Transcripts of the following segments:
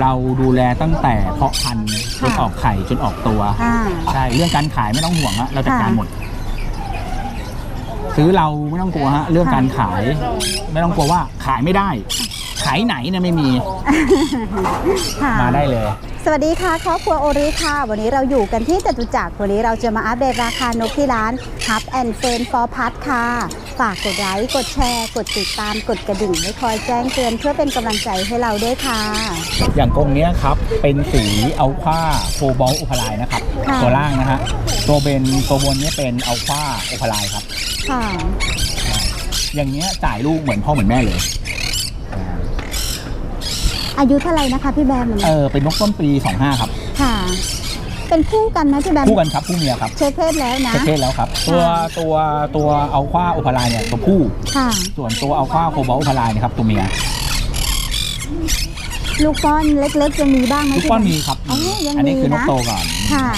เราดูแลตั้งแต่เพาะพันธุ์จนค่ะออกไข่จนออกตัว อ่า ใช่เรื่องการขายไม่ต้องห่วงฮะเราจัดการค่ะหมด ซื้อเราไม่ต้องกลัวฮะเรื่องการขาย ไม่ต้องกลัวว่าขายไม่ได้ ขายไหนเนี่ยไม่มีค่ะ มาได้เลย สวัสดีค่ะครอบครัวโอริค่ะ วันนี้เราอยู่กันที่จตุจักรวันนี้เราจะมาอัปเดตราคานกที่ร้าน Hub and f r i e n d for Pet ค่ะ ฝากกดไลค์กดแชร์ กดติดตามกดกระดิ่งให้คอยแจ้งเตือนเพื่อเป็นกำลังใจให้เราด้วยค่ะ อย่างกรงเนี้ยครับ เป็นสีอัลควาโคบอลโอพาไลนะครับ ค่ะ ตัวล่างนะฮะตัวเบนตัวบนเนี้ยเป็นอัลควาโอพาไลครับ ค่ะ อย่างเงี้ยจ่ายลูกเหมือนพ่อเหมือนแม่เลยอ่าอายุเท่าไหร่นะคะพี่แบมเออเป็นนกต้นปี 25 ครับ ค่ะ เป็นคู่กันนะพี่แบมคู่กันครับคู่เมียครับเช็คเพศแล้วนะเช็คเพศแล้วครับ ตัวตัวตัวอัลควาโอพาไลเนี่ยตัวผู้ค่ะส่วนตัวอัลควาโคบอลโอพาไลนะครับตัวเมียลูกป้อนเล็กๆจะมีบ้างไหมลูกพี่ป้อนแบมมีครับอ๋อยังอันนี้มีคือนกนะโตก่อนค่ะ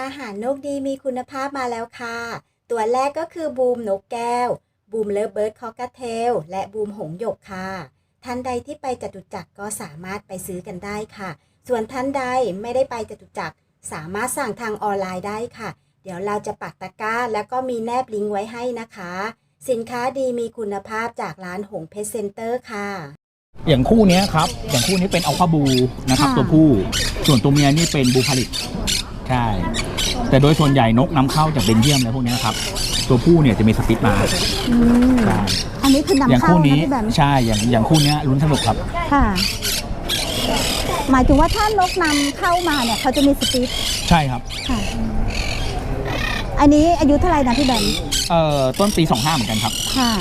อาหารนกดีมีคุณภาพมาแล้วค่ะ ตัวแรกก็คือบูมนกแก้ว บูมเลิฟเบิร์ดคอกเทล และบูมหงส์หยกค่ะ ท่านใดที่ไปจตุจักรก็สามารถไปซื้อกันได้ค่ะ ส่วนท่านใดไม่ได้ไปจตุจักรสามารถสั่งทางออนไลน์ได้ค่ะ เดี๋ยวเราจะปักตะกร้า แล้วก็มีแนบลิงก์ไว้ให้นะคะ สินค้าดีมีคุณภาพจากร้านหงเพชรเซ็นเตอร์ค่ะ อย่างคู่เนี้ยครับ อย่างคู่นี้เป็นอัลควาบูนะครับ ค่ะ ตัวผู้ ส่วนตัวเมียนี่เป็นบูพาลิกใช่ แต่โดยส่วนใหญ่นกนำเข้าจากเบนเยียมอะไรพวกเนี้ยครับ ตัวผู้เนี่ยจะมีสติ๊กมาอืมใช่อันนี้คือนำอย่างเข้าคู่นะนี้พี่แบมใช่อย่างอย่างคู่เนี้ยลุ้นสนุกครับ ค่ะ หมายถึงว่าถ้านกนำเข้ามาเนี่ยเขาจะมีสติ๊กใช่ครับ ค่ะ อันนี้อายุเท่าไหร่นะพี่แบมเอ่อต้นปี 25 เหมือนกันครับ ค่ะ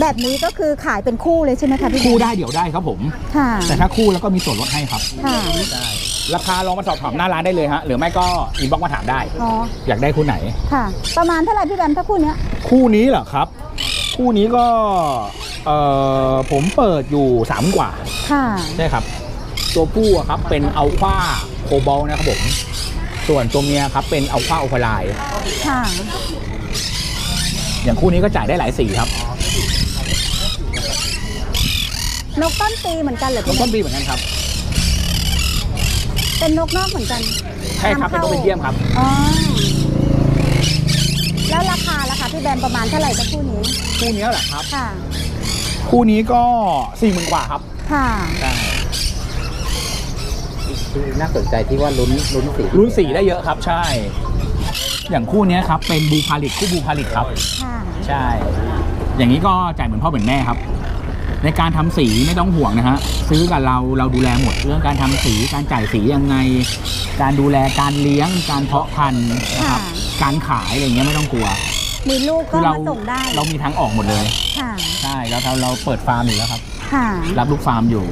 แบบนี้ก็คือขายเป็นคู่เลยใช่ไหมคะพี่แบมคู่ได้เดี๋ยวได้ครับผม ค่ะ แต่ถ้าคู่แล้วก็มีส่วนลดให้ครับ ค่ะได้ราคาลองมาสอบถามหน้าร้านได้เลยฮะ หรือไม่ก็อินบ็อกซ์มาถามได้ อ๋อ อยากได้คู่ไหน ค่ะ ประมาณเท่าไหร่พี่แบมถ้าคู่เนี้ย คู่นี้เหรอครับ คู่นี้ก็เอ่อผมเปิดอยู่สามกว่าค่ะใช่ครับ ตัวผู้อะครับเป็นอัลฟาโคบอลนะครับผมส่วนตัวเมียครับเป็นอัลฟาโอพาไลค่ะอย่างคู่นี้ก็จ่ายได้หลายสีครับนกต้นปีเหมือนกันเหรอลพี่งแบต้มนปีเหมือนกันครับเป็นนกนอกเหมือนกันใช่ครับเป็นตัวเป็นเยี่ยมครับอ๋อ แล้วราคาล่ะคะพี่แบมประมาณเท่าไหร่จะคู่นี้ คู่นี้เหรอครับ ค่ะ คู่นี้ก็สี่หมื่นกว่าครับ ค่ะใช่คือน่าสนใจที่ว่าลุ้นลุ้นสีรุ่นสีได้เยอะครับ ใช่ อย่างคู่นี้ครับ เป็นบูพาลิกคู่บูพาลิกครับ ค่ะ ใช่ อย่างนี้ก็จ่ายเหมือนพ่อเหมือนแม่ครับ ในการทำสีไม่ต้องห่วงนะฮะซื้อกับเราเราดูแลหมดเรื่องการทำสีการจ่ายสียังไง การดูแลการเลี้ยงการเพาะพันธุ์นะครับค่ะ การขายอะไรเงี้ยไม่ต้องกลัว มีลูกคืก็เรามาส่งได้เรามีทั้งออกหมดเลย ค่ะใช่แล้วเราเราเปิดฟาร์มอยู่แล้วครับ ค่ะรับลูกฟาร์มอยู่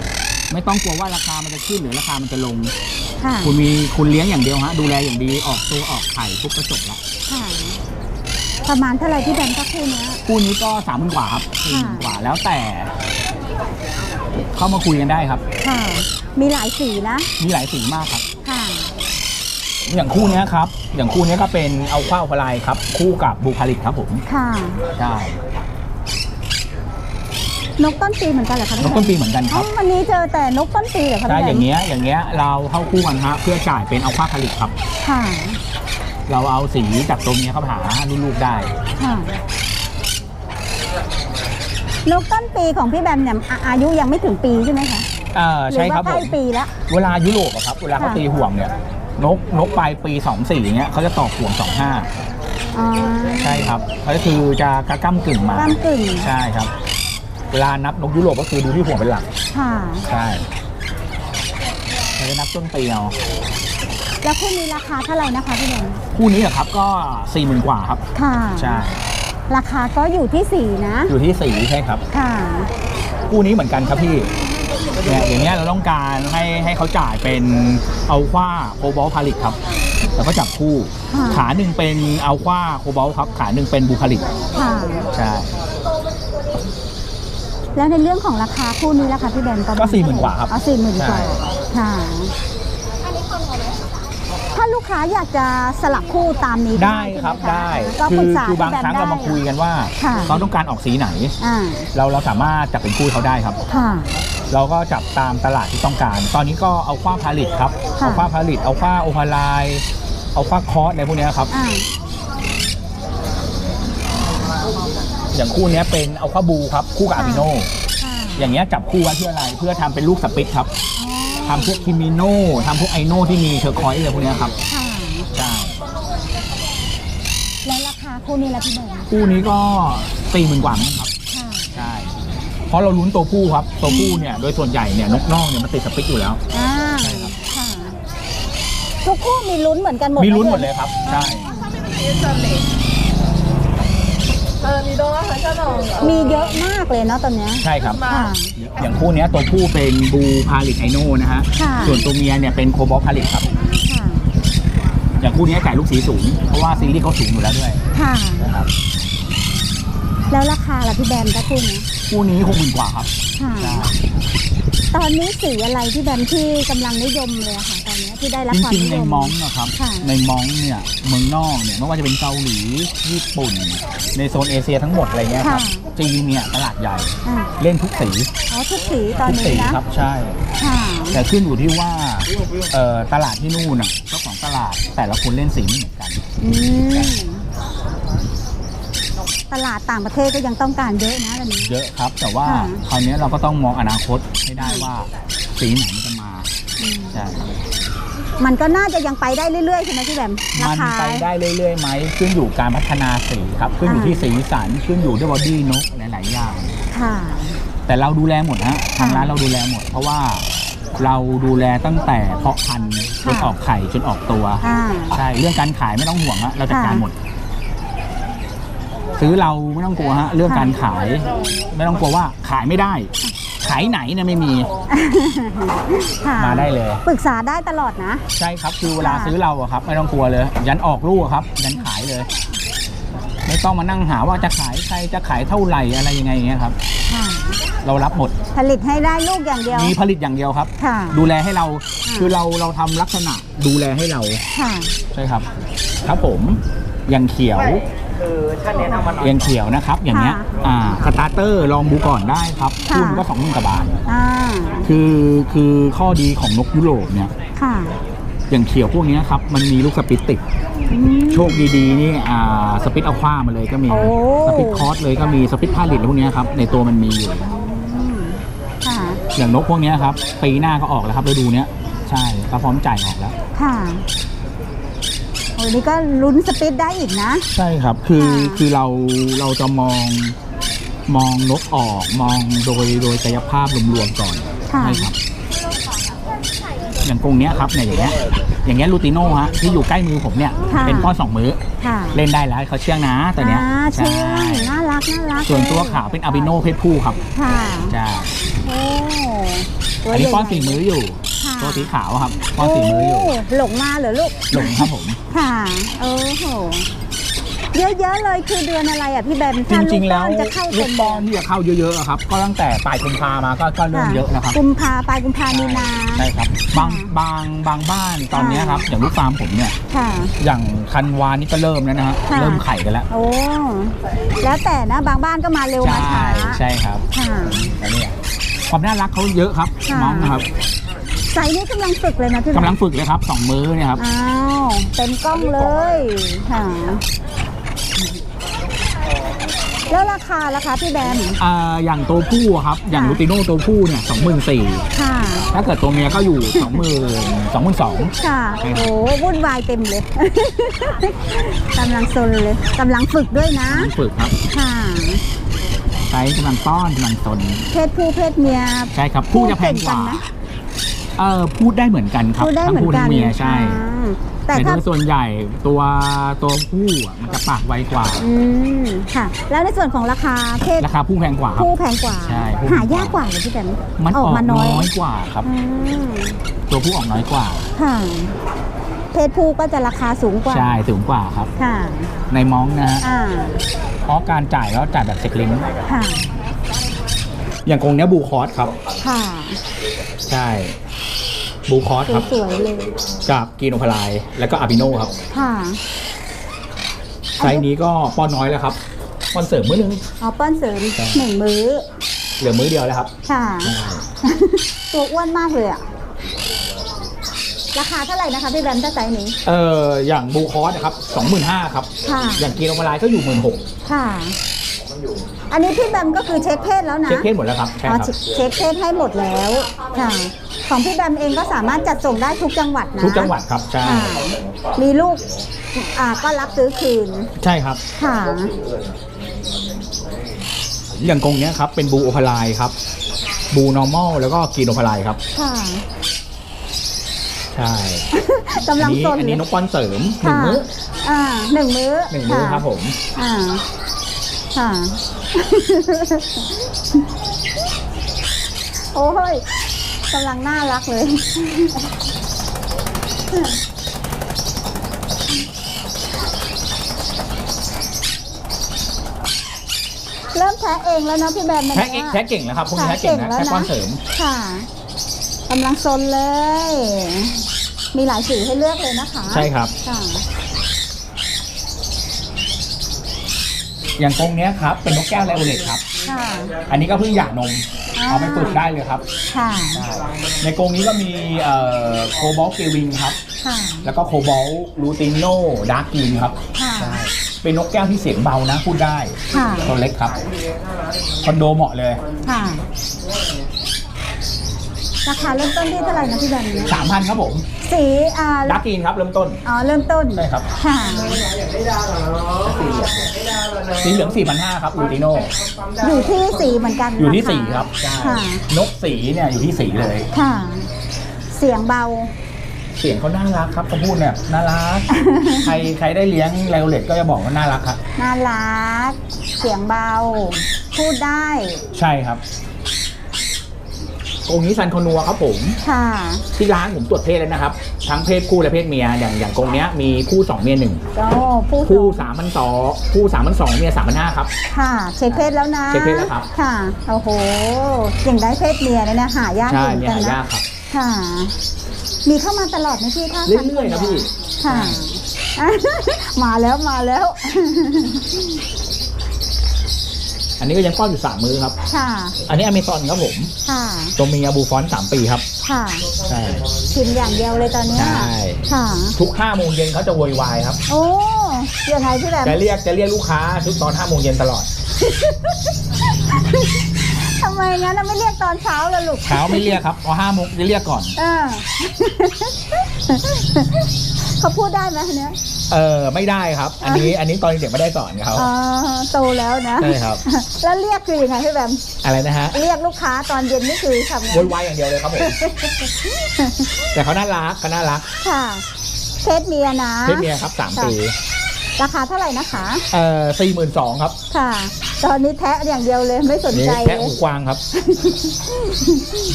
ไม่ต้องกลัวว่าราคามันจะขึ้นหรือราคามันจะลง ค่ะคุณมีคุณเลี้ยงอย่างเดียวฮะดูแลอย่างดีออกตัวออกไข่ปุ๊บก็จบละค่ะประมาณเท่าไหร่พี่แบมก็คู่เนี้ย คู่นี้ก็สามพันกว่าครับสี่ค่ะกว่าแล้วแต่ เข้ามาคุยกันได้ครับ ค่ะ มีหลายสีนะ มีหลายสีมากครับค่ะ อย่างคู่เนี้ยครับ อย่างคู่เนี้ยก็เป็นเอาข้าวพลายครับ คู่กับบูคาลิกครับผมค่ะ ใช่นกต้นปีเหมือนกันเหรอคะพี่นกต้นปีเหมือนกันคอ๋อรับวันนี้เจอแต่นกต้นปีเหรอคะใช่พี่แบมอย่างเงี้ยอย่างเงี้ยเราเข้าคู่กันฮะเพื่อจ่ายเป็นเอาข้าวคาลิกครับ ค่ะ เราเอาสีจากตรงเนี้ยเข้าหาลูกๆได้ ค่ะ นกต้นปีของพี่แบมเนี่ยอะอายุยังไม่ถึงปีใช่ไหมคะเออหรืใช่ว่าครับใกผล้ม ปีแล้ว เวลายุโรปอะครับ เวลาเขาค่ะ ตีห่วงเนี่ย นกนกปลายปี 2 4อย่างเงี้ยเขาจะตอกห่วง25อ๋อใช่ครับก็คือจะกระก้ำกึ่งมาก้ามกึ่งใช่ครับ เวลานับนกยุโรปก็คือดูที่ห่วงเป็นหลัก ค่ะ ใช่เราจะนับต้นปีเอาแล้วคู่นี้ราคาเท่าไหร่นะคะพี่แบมคู่นี้อะครับก็4 0,000กว่าครับ ค่ะ ใช่ ราคาก็อยู่ที่สีนะ อยู่ที่สีใช่ครับ ค่ะ คู่นี้เหมือนกันครับพี่ เนี่ยอย่างเงี้ยเราต้องการให้ให้เขาจ่ายเป็นอัลควาโคบอลพาลิกครับ แล้วก็จับคู่ค่ะขาหนึ่งเป็นอัลควาโคบอลครับ ขาหนึ่งเป็นบูคาลิกค่ะ ใช่แล้วในเรื่องของราคาคู่นี้ราคาพี่แบมประมาณก็40,000กว่าครับอ๋อสี่หมื่นกว่าใช่ค่ะถ้ถ้าลูกค้าอยากจะสลับคู่ตามนี้ก็ได้ครับใช่ได้ไหมคะก็คืปรึอกษาคือบางพี่ครั้งแบเรามมาได้คุยกันว่าค่ะ เขาต้องการออกสีไหน อ่าเราเราสามารถจับเป็นคู่เขาได้ครับ ค่ะ เราก็จับตามตลาดที่ต้องการ ตอนนี้ก็เอาคว้าพาลิตครับ ค่ะ เอาคว้าพาลิต เอาคว้าโอพาไลเอาคว้าคอสอะไรพวกเนี้ยครับ อ่า อย่างคู่เนี้ยเป็นเอาคว้าบูครับ คู่กับอาบิโน ค่ะอย่างเงี้ยจับคู่ไว้เพื่ออะไร เพื่อทำเป็นลูกสปิตครับอ๋อทำพวกคิมิโนทำพวกไอโนที่มีเทอร์คอยส์อะไรพวกเนี้ยครับค่ะใช่แล้วราคาคู่นี้ละพี่แบมคู่นี้ก็ตีหมื่นกว่าเหมือนกันครับค่ะใช่ เพราะเราลุ้นตัวผู้ครับ ตัวผู้เนี่ยโดยส่วนใหญ่เนี่ยนกนอกเนี่ยมันติดสปิตอยู่แล้ว อ่าใช่ครับค่ะทุกคู่มีลุ้นเหมือนกันหมดมีลุ้นหมดะเลยครับ ใช่ มีเยอะมากเลยเนาะตอนเนี้ยใช่ครับ ค่ะ อย่างคู่เนี้ยตัวผู้เป็นบูพาลิกไอโนนะฮะ ค่ะ ส่วนตัวเมียเนี่ยเป็นโคบอลพาลิกครับ ค่ะ อย่างคู่เนี้ยไก่ลูกสีสูง เพราะว่าซีรีส์เขาสูงอยู่แล้วด้วยค่ะ นะครับ แล้วราคาล่ะพี่แบมถ้าคู่นี้คู่นี้หกหมื่นกว่าครับค่ะใช่ตอนนี้สีอะไรที่แบมที่กำลังนิยมเลยอะค่ะตอนนี้ที่ได้รับจความริงนิๆในยม มองนะครับ ค่ะ ในมองเนี่ยเมืองนอกเนี่ยไม่ว่าจะเป็นเกาหลีญี่ปุ่น ในโซนเอเชียทั้งหมดอะไรเงี้ยครับค่ะจีนเนี่ยตลาดใหญ่อ่าเล่นทุกสีอ๋อทุกสีตอนทุกนี้สีนะครับใช่ ค่ะแต่ขึ้นอยู่ที่ว่าเอ่อตลาดที่นู่นน่ะเจ้าของตลาดแต่ละคนเล่นสีไม่เหมือนกัน อืม ตลาดต่างประเทศก็ยังต้องการเยอะนะตอนนี้ เยอะครับ แต่ว่าค่ะ คราวนี้เราก็ต้องมองอนาคตให้ได้ว่าสีไหนมันจะมาอืมใช่ครับมันก็น่าจะยังไปได้เรื่อยๆใช่ไหมพี่แบมรามันคาไปได้เรื่อยๆไหมขึ้นอยู่การพัฒนาสีครับ ขึ้นอยู่อ่าที่สีสันขึ้นอยู่ด้วยบอดี้นกหลายๆอย่าง ค่ะ แต่เราดูแลหมดฮะทางค่ะร้านเราดูแลหมด เพราะว่าเราดูแลตั้งแต่เพาะพันธุ์จนค่ะ ออกไข่จนออกตัว อ่า ใช่ เรื่องการขายไม่ต้องห่วงฮะเราจัดการค่ะหมด ซื้อเราไม่ต้องกลัวฮะเรื่องค่ะการขาย ไม่ต้องกลัวว่าขายไม่ได้ ขายไหนเนี่ยไม่มี ค่ะมาได้เลย ปรึกษาได้ตลอดนะ ใช่ครับคือเวลาค่ะซื้อเราอะครับ ไม่ต้องกลัวเลย ยันออกลูกอะครับ ยันขายเลย ไม่ต้องมานั่งหาว่าจะขายใครจะขายเท่าไหร่อะไรยังไงอย่างเงี้ยครับ ค่ะ เรารับหมด ผลิตให้ได้ลูกอย่างเดียว มีผลิตอย่างเดียวครับ ค่ะ ดูแลให้เราค่ะคือเราเราทำลักษณะดูแลให้เราค่ะ ใช่ครับ ครับผมอย่างเขียว คือท่านแนะนำมาหน่อยอย่างเขียวนะครับ อย่างเงี้ยค่ะอ่าสตาร์เตอร์ลองดูก่อนได้ครับค่ะคุณก็สองหมื่นกว่าบาทอ่าคือคือข้อดีของนกยุโรปเนี่ย ค่ะอย่างเขียวพวกเนี้ยครับ มันมีลูกสปิตติด อืม โชคดีๆ นี่อ่าสปิตเอาคว้ามาเลยก็มี โอ้ สปิตคอร์สเลยก็มีสปิตพาลิตพวกเนี้ยครับ ในตัวมันมีอยู่อืมค่ะ อย่างนกพวกเนี้ยครับ ปีหน้าก็ออกแล้วครับฤดูเนี้ย ใช่ก็พร้อมจ่ายออกแล้ว ค่ะ โอ้ยนี่ก็ลุ้นสปิดได้อีกนะ ใช่ครับ คือค่ะคือเราเราจะมองมองนกออกมองโดยโดยกายภาพรวมๆก่อนค่ะ ใช่ครับ อย่างกรงเนี้ยครับเนี่ยอย่างเงี้ยอย่างเงี้ยลูติโน่ฮะที่อยู่ใกล้มือผมเนี่ยค่ะเป็นป้อนสองมื้อค่ะเล่นได้แล้วเขาเชื่องนะตัวเนี้ยอ่าใช่เชื่องน่ารักน่ารักส่วนตัวเลยขาวเป็นอาบิโนเพศผู้ครับค่ะ ใช่โอ้ตัวอันนี้ใหญ่ๆป้อนสี่มื้ออยู่ค่ะ ตัวสีขาวครับป้อนสี่มื้ออยู่โหลงมาเหรอลูก หลงครับผม ค่ะ โอ้โห เยอะๆเลยคือเดือนอะไรอะพี่แบมจถ้าริงๆแล้วกป้อนจะเข้าลูเต็กมป้อนที่จะเข้าเยอะๆอะครับ ก็ตั้งแต่ปลายกุมภามาก็ก็เริ่มเยอะแล้วครับกุมภาปลายกุมภามีนา ใช่ครับบางค่ะบางบางบ้านตอนเนี้ยครับอย่างลูกฟาร์มผมเนี่ย ค่ะ อย่างคันวานี่ก็เริ่มแล้วนะฮะค่ะ เริ่มไข่กันแล้วโอ้ แล้วแต่นะบางบ้านก็มาเร็วมาใช่ช้า ใช่ครับค่ะ แล้วเนี่ยความน่ารักเขาเยอะครับค่ะ น้องนะครับ ไซส์นี้กำลังฝึกเลยนะพี่แบกำมลังฝึกเลยครับสองมือเนี่ยครับ อ้าวเต็มกล้องเลยค่ะแล้วราคาล่ะคะพี่แบมอ่าอย่างตัวผู้อะครับ อย่างค่ะลูติโน่ตัวผู้เนี่ยสองหมื่นสี่ค่ะ ถ้าเกิดตัวเมียก็อยู่สองหมื่นสองหมื่นสองค่ะใช่ครับโอ้วุ่นวายเต็มเลยกำลังซนเลยกำลังฝึกด้วยนะฝึกครับ ค่ะใช้กำลังต้อนกำลังตนเพศผู้เพศเมีย ใช่ครับ ผู้จะแพงกว่าพูด เก่งกันไหมเออพูดได้เหมือนกันครับพูดได้ทั้เหงมือนผู้กัทั้นงเมียใช่อ่าแต่แต่ถ้า โดยส่วนใหญ่ตัวตัวผู้อะมันจะปากไวกว่าอืมค่ะ แล้วในส่วนของราคาเพศราคาผู้แพงกว่าครับ ผู้แพงกว่า ใช่ผู้ หายากกว่าเหรอพี่แบมมันออกมาน้น้อยอยกว่าครับ อืมตัวผู้ออกน้อยกว่า ค่ะ เพศผู้ก็จะราคาสูงกว่า ใช่สูงกว่าครับ ค่ะ ในมองนะฮะอ่า เพราะการจ่ายแล้วจ่ายแบบเซ็กลิงก์ค่ะ อย่างกรงเนี้ยบูคอสครับ ค่ะ ใช่ บูคอสครับสวยๆเลยกับกีโนพลาย แล้วก็อาบิโนครับค่ะไซส์นี้ก็ป้อนน้อยแล้วครับป้อนเสริมมื้อนึงเอาป้อนเสริมใช่หนึ่งมื้อ เหลือมื้อเดียวแล้วครับ ค่ะ ตัวอ้วนมากเลยอะราคาเท่าไหร่นะคะพี่แบมถ้าไซส์นี้ เอ่ออย่างบูคอสนะครับสองหมื่นห้าครับค่ะอย่างกีโนพลายก็อยู่หมื่นหกค่ะ อันนี้พี่แบมก็คือเช็คเพศแล้วนะเช็คเพศหมดแล้วครับใช่อ๋อครับ เช็คเพศให้หมดแล้วค่ะของพี่แบมเองก็สามารถจัดส่งได้ทุกจังหวัดนะทุกจังหวัดครับใช่ค่ะมีลูกอ่าก็รับซื้อคืนใช่ครับ ค่ะ อย่างกรงเนี้ยครับเป็นบูโอพลายครับบูนอร์มอลแล้วก็กีโนพลายครับ ค่ะใช่กำลัอังนี้สนอันนี้นกป้อนเสริมหนึ่งค่ะมื้ออ่าหนึ่งมื้อหนึ่งมื้อครับผม อ่า ค่ะ โอ้ยกำลังน่ารักเลยเริ่มแท้เองแล้วนะพี่แบมมันแท็กเองแท็กเก่งแล้วครับพวกนี้แท็กเก่งนะแท็กป้อนเสริม ค่ะกำลังซนเลย มีหลายสีให้เลือกเลยนะคะ ใช่ครับค่ะ อย่างกรงเนี้ยครับ เป็นนกแก้วไลโอเลตครับ ค่ะ อันนี้ก็เพิ่งหย่านม อ่า เอาไปฝึกได้เลยครับค่ะในกรงนี้ก็มีเอ่อโคบอลเกวิงครับ ค่ะ แล้วก็โคบอลลูติโนดาร์กกินครับค่ะ ใช่เป็นนกแก้วที่เสียงเบานะพูดได้ค่ะ ตัวเล็กครับคอนโดเหมาะเลย ค่ะ ราคาเริ่มต้นที่เท่าไหร่นะพี่แบมเนี่ยสามพันครับผมสีอ่าดาร์กกินครับเริ่มต้นอ๋อเริ่มต้นใช่ครับค่ะสีเหลืองสี่พันห้าครับลูติโนอยู่ที่สีเหมือนกันอยู่ที่นะะสีครับใช่ค่ะนกสีเนี่ยอยู่ที่สีเลยค่ะ เสียงเบาเสียงเขาน่ารักครับเขาพูดเนี่ยน่ารัก ใครใครได้เลี้ยงไลโอเลตก็จะบอกว่าน่ารักครับน่ารัก เสียงเบา พูดได้ ใช่ครับ กรงนี้ซันคอนัวครับผม ค่ะ ที่ร้านผมตรวจเพศแล้วนะครับ ทั้งเพศคู่และเพศเมีย อย่างอย่างกรงเนี้ยมีคู่สองเมียหนึ่งโอ้ผู้คู่สูงสามพันสองคู่สามพันสองเมียสามพันห้าครับ ค่ะ เช็คเพศแล้วนะเช็คเพศแล้วครับ ค่ะ โอ้โหอย่างได้เพศเมียเนี่ยนะหายากใช่อยู่เหมืเมีอยนกันหายานะ กครับ ค่ะ มีเข้ามาตลอดไหมพี่ถ้าเรื่อยๆนะพี่ ค่ะมาแล้วมาแล้ว อันนี้ก็ยังป้อนอยู่สามมือครับ ค่ะ อันนี้อเมซอนครับผม ค่ะ ตัวเมียบูฟอนสามปีครับ ค่ะ ใช่ ชิมอย่างเดียวเลยตอนเนี้ยใช่ ค่ะ ทุกห้าโมงเย็นเขาจะโวยวายครับ โอ้ยังไงพี่แบมจะเรียกจะเรียกลูกค้าทุกตอนห้าโมงเย็นตลอด ทำไมงั้นน่ะไม่เรียกตอนเช้าล่ะลูกเช้าไม่เรียกครับพอห้าโมงจะเรียกก่อน เออ เขาพูดได้ไหมอันเนี้ยเออไม่ได้ครับ อันนี้อันนี้ตอนเด็กไม่ได้สอนเขาอ๋อโตแล้วนะใช่ครับ แล้วเรียกคือยังไงพี่แบมอะไรนะฮะเรียกลูกค้าตอนเย็นนี่คือทำไงโวยวายอย่างเดียวเลยครับผมแต่เขาน่ารักเขาน่ารักค่ะเพศเมียนะเพศเมียครับสามปีราคาเท่าไหร่นะคะ เอ่อสี่หมื่นสองครับ ค่ะ ตอนนี้แทะอย่างเดียวเลยไม่สนนี่ใจแค่เลยหูกวางครับ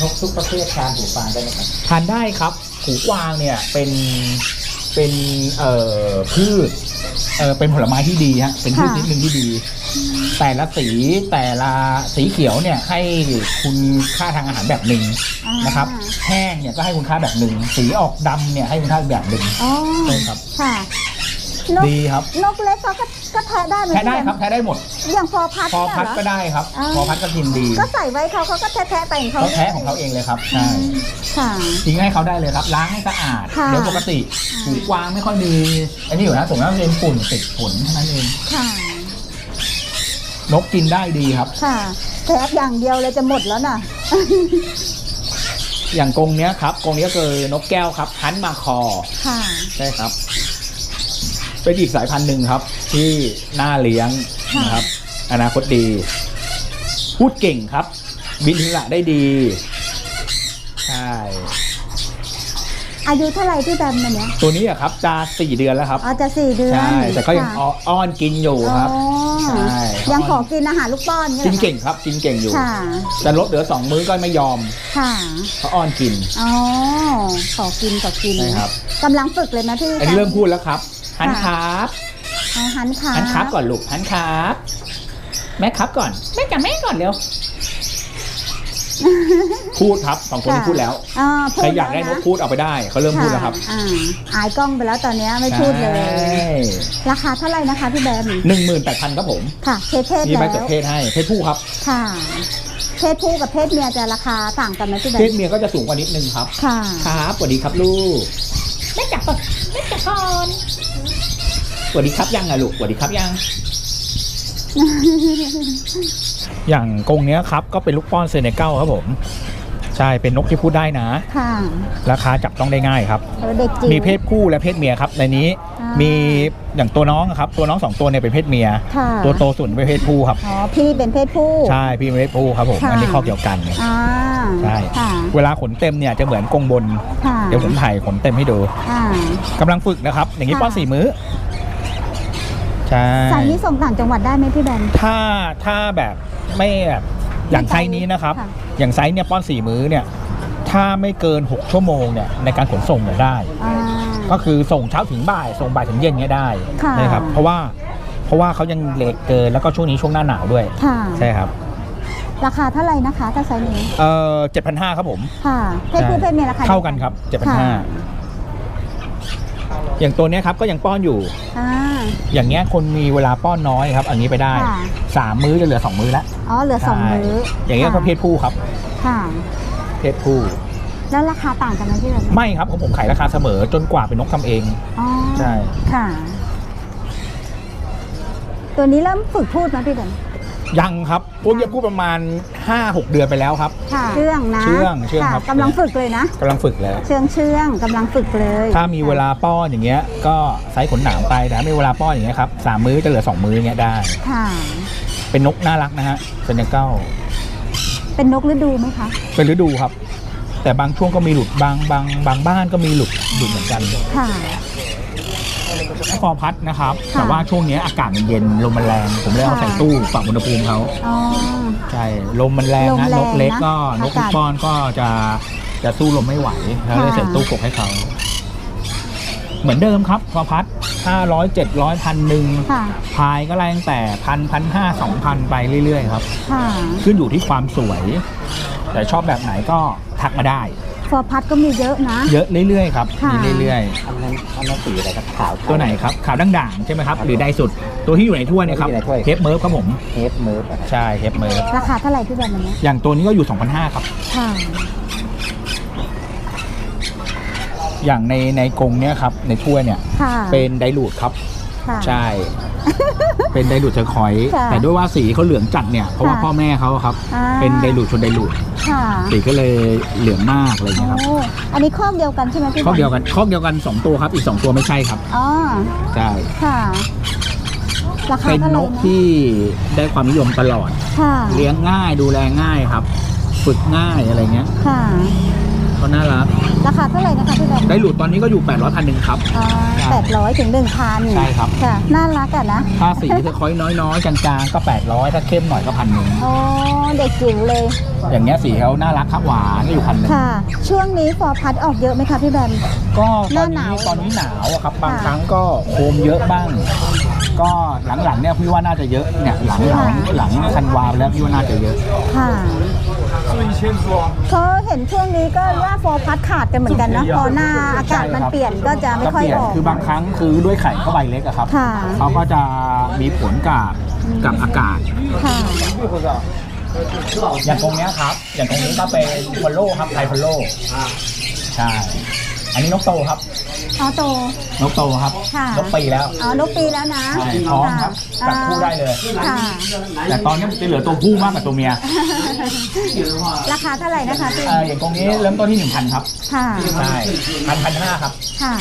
นกทุกประเภททานหูกวางได้ไหมครับ ทานได้ครับ หูกวางเนี่ยเป็น เป็นเอ่อพืชเอ่อเป็นผลไม้ที่ดีฮะเป็นพืชชนิดหนึ่งที่ดี แต่ละสีแต่ละสีเขียวเนี่ยให้คุณค่าทางอาหารแบบหนึ่งอ่านะครับ แห้งเนี่ยก็ให้คุณค่าแบบหนึ่งสีออกดำเนี่ยให้คุณค่าแบบหนึ่งอ๋อใช่ครับ ค่ะ นกดีครับ นกเล็กเขาก็ก็แทะได้ไหมแท้ได้พี่ครับแมแท้ได้หมด อย่างฟอพัดพอเนี่ยพัดเหรอก็ได้ครับ อ่า พอพัดก็กินดีก็ใส่ไว้เขาเขาก็แทะๆไปของเขาเขาแท้ของเขาเองเลยครับใช่ค่ะ ทิ้งให้เขาได้เลยครับ ล้างให้สะอาดค่ะเดี๋ยวปกติหูกวางไม่ค่อยมีอันนี้อยู่นะผมว่าเป็นฝุ่นติดขนเท่านั้นเองค่ะนกกินได้ดีครับ ค่ะแทะอย่างเดียวเลยจะหมดแล้วน่ะ อย่างกรงเนี้ยครับกรงนี้ก็คือนกแก้วครับฮันมาคอค่ะ ใช่ครับ เป็นอีกสายพันธุ์หนึ่งครับ ที่น่าเลี้ยงค่ะนะครับ อนาคตดี พูดเก่งครับ บินทิละได้ดีใช่อายุเท่าไหร่พี่แบมมันเนี้ยตัวนี้อะครับจะสี่เดือนแล้วครับอ๋อจะสี่เดือนใช่แต่ก็ยังค่ะอ้ออ้อนกินอยู่ครับอ๋อใช่ยังขอกินอาหารลูกป้อนกินยหรอเก่งครับ กินเก่งอยู่ ค่ะแต่ลดเหลือสองมื้อก็ไม่ยอมค่ะเพราะอ้อนกิน อ๋อขอกินขอกินใช่ครับ กำลังฝึกเลยนะพี่อันนี้เริ่มพูดแล้วครับ ฮันครับเอาหันขาฮันครับก่อนลูกฮันครับแม่ครับก่อนแม่กับแม่ก่อนเร็วพูดครับสองตัวนี้พูดแล้วอ่าใครอยากได้นกพูดเอาไปได้เขาเริ่มพูดแล้วครับอ่าอายกล้องไปแล้วตอนเนี้ยไม่พูดเลย ราคาเท่าไหร่นะคะพี่แบมหนึ่งหมื่นแปดพันครับผมค่ะเพศเพศมีใบแล้วจดเพศให้เพศผู้ครับค่ะ เพศผู้กับเพศเมียจะราคาต่างกันไหมพี่แบเพมศเมียก็จะสูงกว่านิดนึงครับค่ะ ครับสวัสดีครับลูกแม่จับก่อนแม่จับก่อน สวัสดีครับยังอะลูกสวัสดีครับยัง อย่างกรงเนี้ยครับก็เป็นลูกป้อนเซเนกัลครับผม ใช่เป็นนกที่พูดได้นะ ค่ะราคาจับต้องได้ง่ายครับเออเด็กจิ๋ว มีเพศผู้และเพศเมียครับ ในนี้อ่ามี มีอย่างตัวน้องอะครับ ตัวน้องสองตัวเนี่ยเป็นเพศเมีย ค่ะตัวโตสุดเป็นเพศผู้ครับ อ๋อพี่เป็นเพศผู้ ใช่พี่เป็นเพศผู้ครับผมค่ะ อันนี้ข้อเกี่ยวกันอ่าใช่ค่ะเวลาขนเต็มเนี่ยจะเหมือนกรงบน ค่ะเดี๋ยวผมถ่ายขนเต็มให้ดูอ่า กำลังฝึกนะครับ อย่างนี้ค่ะป้อนสี่มื้อ ใช่สายนี้ส่งต่างจังหวัดได้ไหมพี่แบมถ้าถ้าแบบไม่แบบอย่างไซส์นี้นะครับ ค่ะ อย่างไซส์เนี่ยป้อนสี่มื้อเนี่ย ถ้าไม่เกิน 6 ชั่วโมงเนี่ยในการขนส่งเนี่ยได้ อ่า ก็คือส่งเช้าถึงบ่ายส่งบ่ายถึงเย็นเนี่ยได้ค่ะ นะครับเพราะว่าเพราะว่าเขายังเล็กเกินแล้วก็ช่วงนี้ช่วงหน้าหนาวด้วย ค่ะ ใช่ครับราคาเท่าไหร่นะคะถ้าไซส์นี้ เอ่อเจ็ดพันห้าครับผม ค่ะเพศผู้เพศเมียราคาเท่ากันครับเจ็ดพันห้าค่ะ อย่างตัวเนี้ยครับก็ยังป้อนอยู่ อ่า อย่างเงี้ยคนมีเวลาป้อนน้อยครับ อันนี้ไปได้ค่ะ สามมื้อจะเหลือสองมื้อแล้วอ๋อเหลือสองมื้อใช่อย่างเงี้ยก็เพศผู้ครับ ค่ะ เพศผู้ แล้วราคาต่างกันไหมพี่แบมไม่ครับของผมขายราคาเสมอจนกว่าเป็นนกทำเอง อ๋อใช่ ค่ะ ตัวนี้เริ่มฝึกพูดไหมพี่แบม ยังครับพวกเนี้ยพูดประมาณ 5-6 เดือนไปแล้วครับ ค่ะเชื่องนะเชื่องเชื่องะครับกำลังฝึกเลยนะ กำลังฝึกแล้วเชื่องเชื่องกำลังฝึกเลยถ้ามีเวลาป้อนอย่างเงี้ย ก็ไซส์ขนหนามไปแต่ถ้าไม่มีเวลาป้อนอย่างเงี้ยครับสามมื้อจะเหลือสองมื้ออย่างเงี้ยได้ ค่ะ เป็นนกน่ารักนะฮะเซนเนกัลเป็นนกฤดูไหมคะ เป็นฤดูครับ แต่บางช่วงก็มีหลุดบางบางบางบ้านก็มีหลุดหลุดเหมือนกัน ค่ะ ฟอร์พัดนะครับค่ะแต่ว่าช่วงเนี้ยอากาศมันเย็นลมมันแรง ผมเลยเอาค่ะใส่ตู้ปรับอุณหภูมิเขาอ๋อ ใช่ลมมันแรงลมนะแรงนกเล็กนะก็นกอากาศ ป้อนก็จะจะสู้ลมไม่ไหวแล้วเลยค่ะใส่ตู้กบให้เขาเหมือนเดิมครับฟอร์พัดห้าร้อยเจ็ดร้อยพันหนึ่งค่ะ พายก็ไล่ตั้งแต่พันพันห้าสองพันไปเรื่อยๆครับ ค่ะ ขึ้นอยู่ที่ความสวย แต่ชอบแบบไหนก็ทักมาได้ ฟอร์พัดก็มีเยอะนะ เยอะเรื่อยๆครับค่ะ มีเรื่อยอันนั้นอันนั้นสีอะไรครับขาว ๆ ตัวไหนครับขาวด่างๆใช่ไหมครับหรือใดสุดตัวที่อยู่ในถ้วยเนะครับตัวที่อยู่ในถ้วย เทปเมิร์ฟครับผมเทปเมิร์ฟอะใช่เทปเมิร์ฟราคาเท่าไหร่พี่แบมอันเนี้ยอย่างตัวนี้ก็อยู่2,500ครับค่ะอย่างในในกรงเนี้ยครับในถ้วยเนี่ยค่ะเป็นไดรูดครับค่ะใช่ เป็นไดรูดเชอร์คอยส์ค่ะแต่ด้วยว่าสีเขาเหลืองจัดเนี่ยเพราะว่าค่ะพ่อแม่เขาครับ อ่า เป็นไดรูดชนไดรูดค่ะสีก็เลยเหลืองมากอะไรอย่างเงี้ยครับโอ้อันนี้คอกเดียวกันใช่ไหมพี่แบมข้อเดียวกันข้อเดียวกัน2ตัวครับ อีก2ตัวไม่ใช่ครับอ๋อใช่ค่ะ ราคาเป็นเท่าไหนร่กนะที่ได้ความนิยมตลอด ค่ะเลี้ยงง่ายดูแลง่ายครับ ฝึกง่ายอะไรเงี้ยค่ะก็น่ารัก ราคาเท่าไหร่นะคะพี่แบมได้หลุดตอนนี้ก็อยู่ 800พันหนึ่งครับ อ๋อแปดร้อยถึงหนึ่งพันใช่ครับ ค่ะ น่ารักอะนะ ถ้าสีจะค่อยน้อยๆจางๆก็ 800 ถ้าเข้มหน่อยก็พันหนึ่งโอ้เด็กจิ๋วเลย อย่างเงี้ยสีเขาน่ารักครับหวานก็อยู่พันหนึ่งค่ะ ช่วงนี้ฟอร์พัดออกเยอะไหมคะพี่แบม ก็ตอนหน้าหนี้นาวตอนนี้หนาวอะครับบางค่ะ ครั้งก็โคมเยอะบ้าง ก็หลังๆเนี่ยพี่ว่าน่าจะเยอะเนี่ยหลังหลังหลังธันวาไปแล้วพี่ว่าน่าจะเยอะ ค่ะเขาเห็นช่วงนี้ก็ว่าฟอร์พัดขาดกันเหมือนกันนะพอหน้าอากาศมันเปลี่ยนก็จะไม่ก็ค่อเปยลี่ยนออกคือบางครั้งคือด้วยไข่เข้าใบเล็กอะครับค่ะเขาก็จะมีผลกับกับอากาศค่ะอย่างตรงเนี้ยครับ อย่างตรงนี้ก็เป็นฟอลโล่ครับไทยฟอลโล่ใช่ อันนี้นกโตครับ อ๋อโต นกโตครับ ค่ะ นกปีแล้ว อ๋อนกปีแล้วนะใช่ท้องครับจับคู่ได้เลย ค่ะ แต่ตอนนี้มันจะเหลือตัวผู้มากกว่าตัวเมียราคาเท่าไหร่นะคะพี่เอออย่างตรงนี้เริ่มต้นที่หนึ่งพันครับ ค่ะ ใช่พันพันห้าครับค่ะ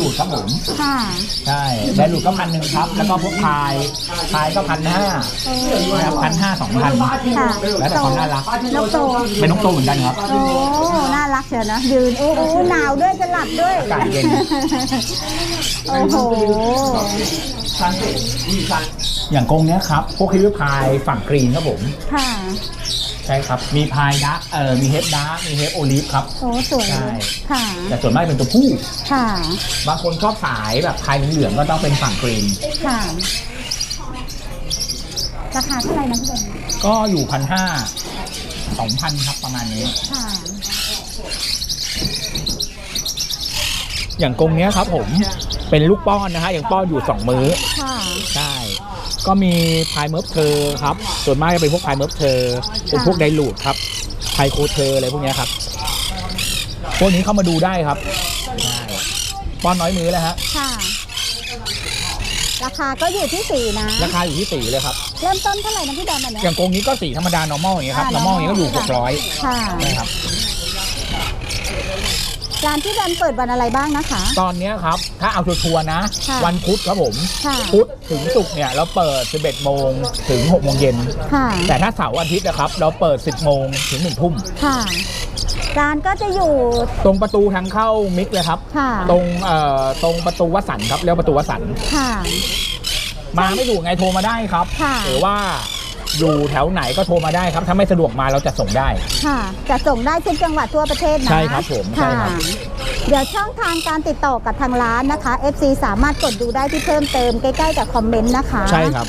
ดูดครับผม ค่ะใช่ได้ดูดก็พันหนึ่งครับ แล้วก็พวกพาย พายก็พันห้าโอ้นะครับพันห้าสองพัน ค่ะแล้วแต่ความน่ารัก นกโตเป็นนกโตเหมือนกันครับ โอ้น่ารักเชียวนะ ยืนโอ้โหหนาวด้วยจะหลับด้วย อากาศเย็น โอ้โห อย่างกรงเนี้ยครับ พวกคิวพายฝั่งกรีนครับผม ค่ะ ใช่ครับ มีพายดักเออมีเฮดดักมีเฮดโอลิฟครับ โอ้สวย ใช่ ค่ะ แต่ส่วนมากเป็นตัวผู้ ค่ะ บางคนชอบสายแบบพายเหลืองๆก็ต้องเป็นฝั่งกรีน ค่ะ ราคาเท่าไหร่นะพี่บอลก็อยู่พันห้าสองพันครับประมาณนี้ ค่ะ อย่างกรงเนี้ยครับผมเป็นลูกป้อนนะฮะยังป้อนอยู่สองมื้อค่ะใช่ก็มีพายเมิร์ฟเทอร์ครับส่วนมากจะเป็นพวกพายเมิร์ฟเทอร์เป็นพวกไดรูดครับไพโคเทอร์อะไรพวกเนี้ยครับพวกนี้เข้ามาดูได้ครับใช่ป้อนน้อยมื้อแล้วฮะค่ะ ราคาก็อยู่ที่สีนะ ราคาอยู่ที่สีเลยครับ เริ่มต้นเท่าไหร่นะพี่ดำอันอเนี้ยย่างกรงนี้ก็สีธรรมดา normal อย่างเงี้ยครับ อ่า normal อย่างเงี้ยก็อยู่ normal 600ค่ะ นะครับ ร้านพี่ดำเปิดวันอะไรบ้างนะคะ ตอนเนี้ยครับ ถ้าเอาชัวร์ๆนะ ค่ะวันพุธครับผม ค่ะพุธถึงศุกร์เนี่ยเราเปิด 11 โมงถึง 6 โมงเย็น ค่ะ แต่ถ้าเสาร์อาทิตย์นะครับ เราเปิด 10 โมงถึง 1 ทุ่ม ค่ะ ร้านก็จะอยู่ ตรงประตูทางเข้ามิกเลยครับ ค่ะ ตรงเอ่อตรงประตูวัดสันครับเรียกว่าประตูวัดสันค่ะ มาไม่ถูกไงโทรมาได้ครับ ค่ะ หรือว่า อยู่แถวไหนก็โทรมาได้ครับถ้าไม่สะดวกมาเราจะส่งได้ ค่ะจะส่งได้ทุกจังหวัดทั่วประเทศนะใช่ครับผมใช่ค่ะครับเดี๋ยวช่องทางการติดต่อกับทางร้านนะคะ FC สามารถกดดูได้ที่เพิ่มเติมใกล้ๆกับคอมเมนต์นะคะ ใช่ครับ